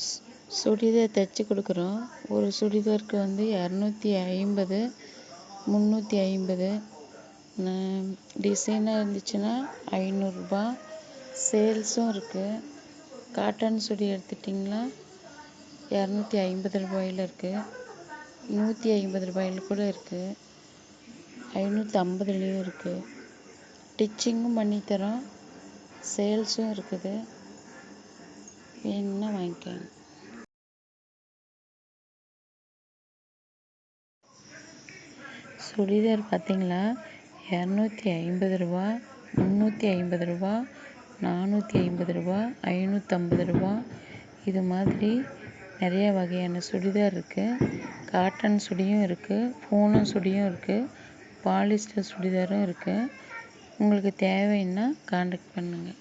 சு- சுடிதார் தைச்சி கொடுக்குறோம். ஒரு சுடிதாருக்கு வந்து இரநூத்தி ஐம்பது முந்நூற்றி ஐம்பது டிசைனாக இருந்துச்சுன்னா ஐநூறுரூபா சேல்ஸும் இருக்குது காட்டன் சுடி எடுத்துட்டிங்கன்னா இரநூத்தி ஐம்பது ரூபாயில் இருக்குது நூற்றி ஐம்பது ரூபாயில் கூட இருக்குது ஐநூற்றி ஐம்பதுலேயும் இருக்குது ஸ்டிச்சிங்கும் பண்ணித்தரோம் சேல்ஸும் இருக்குது. வேணும்னா வாங்கிக்கோங்க சுடிதார் பார்த்தீங்களா? இரநூத்தி ஐம்பது ரூபா முந்நூற்றி ஐம்பது ரூபா நானூற்றி ஐம்பது ரூபா ஐநூற்றம்பது ரூபா. இது மாதிரி நிறைய வகையான சுடிதார் இருக்குது காட்டன் சுடியும் இருக்குது பூனம் சுடியும் இருக்குது பாலிஸ்டர் சுடிதாரும் இருக்குது உங்களுக்கு தேவைன்னா காண்டக்ட் பண்ணுங்கள்